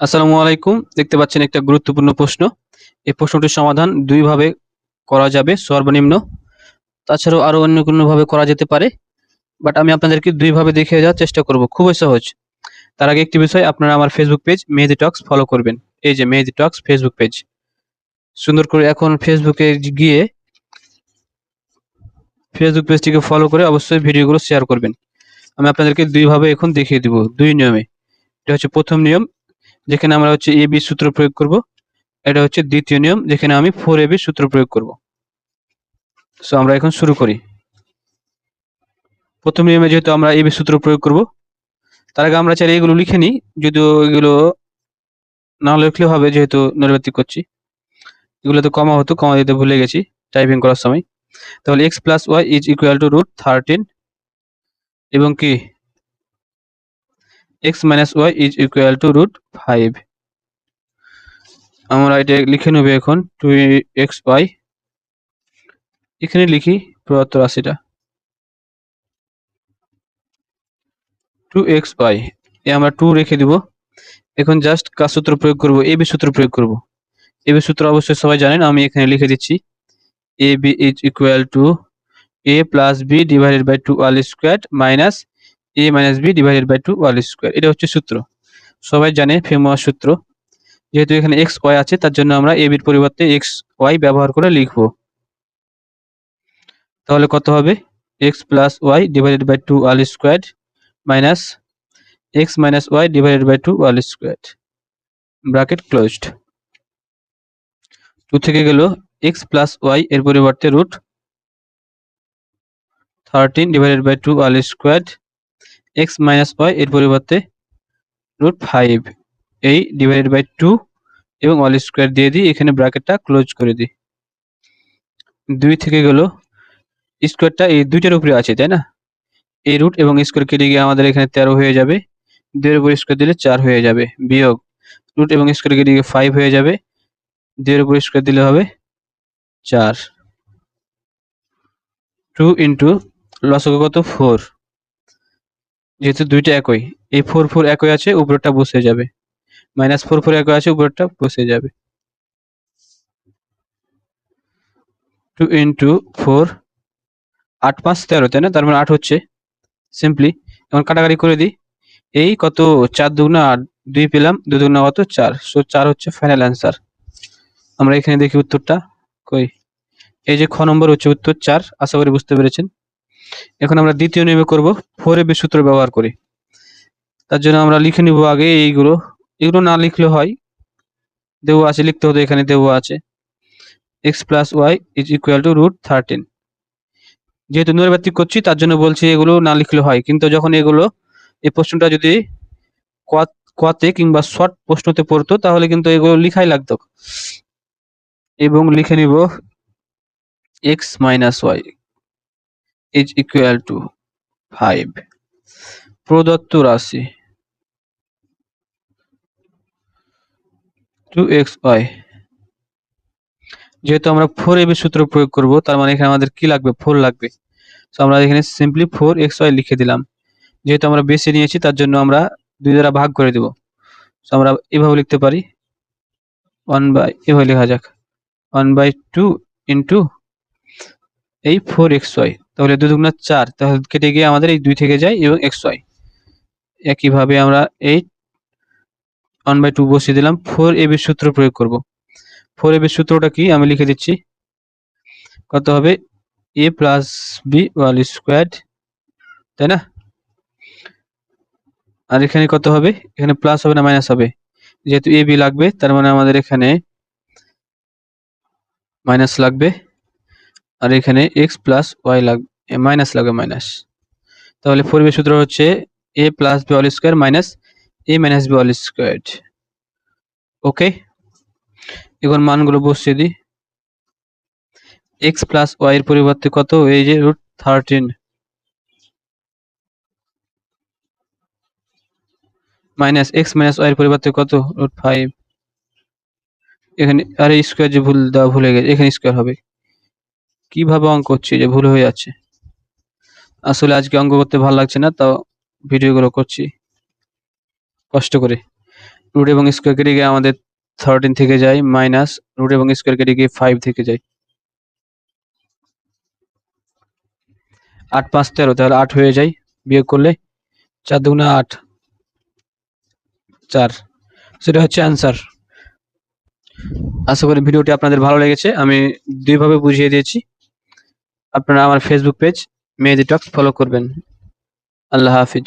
আসসালামু আলাইকুম। দেখতে পাচ্ছেন একটা গুরুত্বপূর্ণ প্রশ্ন। এই প্রশ্নটির সমাধান দুইভাবে করা যাবে, সর্বনিম্ন। তাছাড়াও আরও অন্য কোনো ভাবে করা যেতে পারে, বাট আমি আপনাদেরকে দুইভাবে দেখিয়ে যাওয়ার চেষ্টা করব। খুবই সহজ। তার আগে একটি বিষয়, আপনারা আমার Facebook page Mehedi talks follow করবেন। এই যে মেহেদি টক্স ফেসবুক পেজ সুন্দর করে এখন ফেসবুকে গিয়ে ফেসবুক পেজটিকে ফলো করে অবশ্যই ভিডিওগুলো শেয়ার করবেন। আমি আপনাদেরকে দুইভাবে এখন দেখিয়ে দিব, দুই নিয়মে। এটা হচ্ছে প্রথম নিয়ম যেখানে আমরা হচ্ছে এ বি সূত্র প্রয়োগ করব। এটা হচ্ছে দ্বিতীয় নিয়ম, যেখানে আমি ফোর এ বি সূত্র প্রয়োগ করব। সো আমরা এখন শুরু করি। প্রথম নিয়মে যেহেতু আমরা এ বি সূত্র প্রয়োগ করব, তার আগে আমরা চাই এগুলো লিখে নিই। যদিও এগুলো না লিখলেও হবে, যেহেতু নির্বাচিত করছি। এগুলো তো কমা হতো, কমা দিতে ভুলে গেছি টাইপিং করার সময়। তাহলে X plus Y is equal to root thirteen এবং কি? X minus Y is equal to root five আমরা এটা লিখে নেব এখন টু এক্স ওয়াই এখানে লিখি প্রদত্ত রাশিটা। টু এক্স ওয়াই এ আমরা টু রেখে দিব। এখন জাস্ট কাজ সূত্র প্রয়োগ করব? এ বি সূত্র প্রয়োগ করব। এ বি সূত্র অবশ্যই সবাই জানেন, আমি এখানে লিখে দিচ্ছি। A B is equal to A plus B divided by two whole square minus A minus B divided by two whole square এটা হচ্ছে সূত্র। সবাই জানে ফেমোয়ার সূত্র। যেহেতু এখানে এক্স ওয়াই আছে, তার জন্য আমরা এ বির পরিবর্তে এক্স ওয়াই ব্যবহার করে লিখব। তাহলে কত হবে? X plus Y divided by two whole square minus X minus Y divided by two whole square bracket closed two থেকে গেল এক্স প্লাস ওয়াই এর পরিবর্তে root thirteen divided by two whole square X minus Y এর পরিবর্তে root five এই divided by two এবং all square দিয়ে দিই, এখানে ব্র্যাকেটটা ক্লোজ করে দিই। দুই থেকে গেল স্কোয়ারটা এই দুইটার উপরে আছে, তাই না? এই রুট এবং স্কোয়ার কেটে গিয়ে আমাদের এখানে তেরো হয়ে যাবে। দুইয়ের উপর স্কোয়ার দিলে চার হয়ে যাবে, বিয়োগ। রুট এবং স্কোয়ার কেটে গিয়ে ফাইভ হয়ে যাবে, দুইয়ের উপর স্কোয়ার দিলে হবে চার। টু ইন্টু লসক কত ফোর যেহেতু দুইটা একই, এই ফোর ফোর একই আছে, উপরেরটা বসে যাবে। মাইনাস ফোর ফোর একই আছে, উপরেরটা বসে যাবে। টু ইন্টু ফোর আট পাঁচ তেরো, তাই না? তার মানে আট হচ্ছে। সিম্পলি এখন কাটাকাটি করে দিই। এই কত? চার দুগুণা আট দুই পেলাম দু দুগুণা কত? চার। সো চার হচ্ছে ফাইনাল অ্যান্সার আমরা এখানে দেখি উত্তরটা। কই? এই যে খ নম্বর হচ্ছে উত্তর চার, আশা করি বুঝতে পেরেছেন। এখন আমরা দ্বিতীয় নিয়মে করব ফোর এ সূত্র ব্যবহার করি। তার জন্য আমরা লিখে নিব আগে এইগুলো। এগুলো না লিখলে হয়, দেওয়া আছে, লিখতে হতো এখানে দেওয়া আছে। X plus Y is equal to root thirteen যেহেতু নৈর্ব্যতিক করছি, তার জন্য বলছি এগুলো না লিখলে হয়। কিন্তু যখন এগুলো, এই প্রশ্নটা যদি কোয়াতে কিংবা শর্ট প্রশ্নতে পড়তো, তাহলে কিন্তু এগুলো লিখাই লাগতো। এবং লিখে নিব X minus Y is equal to five প্রদত্ত রাশি টু এক্স ওয়াই যেহেতু আমরা ফোর এবি সূত্র প্রয়োগ করব, তার মানে এখানে আমাদের কি লাগবে? ফোর লাগবে। তো আমরা এখানে সিম্পলি ফোর এক্স ওয়াই লিখে দিলাম। যেহেতু আমরা বেশি নিয়েছি, তার জন্য আমরা দুই দ্বারা ভাগ করে দেব। তো আমরা এভাবে লিখতে পারি। ওয়ান বাই এভাবে লেখা যাক। ওয়ান বাই টু ইন্টু এই ফোর এক্স ওয়াই তাহলে দুই দুগুণা চার, তাহলে কেটে গিয়ে আমাদের এই দুই থেকে যায় এবং এক্স ওয়াই একইভাবে আমরা এই ওয়ান বাই টু বসিয়ে দিলাম ফোর এবির সূত্র প্রয়োগ করব। ফোর এবির সূত্রটা কি? আমি লিখে দিচ্ছি। কত হবে? A plus B whole square তাই না? আর এখানে কত হবে? এখানে প্লাস হবে না মাইনাস হবে? যেহেতু এ বি লাগবে, তার মানে আমাদের এখানে মাইনাস লাগবে। আর এখানে এক্স প্লাস ওয়াই লাগবে মাইনাস লাগবে মাইনাস তাহলে ফোর বি সূত্র হচ্ছে A plus B all square minus A minus B all square okay এখন মানগুলো বসিয়ে দিই। এক্স প্লাস ওয়াই এর পরিবর্তে কত? এই যে root thirteen minus X minus Y এর পরিবর্তে কত? রুট ফাইভ এখানে, আরে স্কোয়ার যে ভুল দেওয়া ভুলে গেছে, এখানে স্কোয়ার হবে। কীভাবে অঙ্ক করছি? যে ভুল হয়ে যাচ্ছে। আসলে আজকে অঙ্ক করতে ভালো লাগছে না, তাও ভিডিওগুলো করছি। কষ্ট করে। রুট এবং স্কোয়ার কেটে গিয়ে আমাদের থার্টিন থেকে যায় মাইনাস রুট এবং স্কোয়ার কেটে গিয়ে ফাইভ থেকে যায়। আট পাঁচ তেরো, তাহলে আট হয়ে যায়। বিয়োগ করলে চার দুগুণা আট, চার। সেটা হচ্ছে অ্যান্সার আশা করি ভিডিওটি আপনাদের ভালো লেগেছে। আমি দুইভাবে বুঝিয়ে দিয়েছি। আপনারা আমার Facebook page Mehedi talks follow করবেন। আল্লাহ হাফিজ।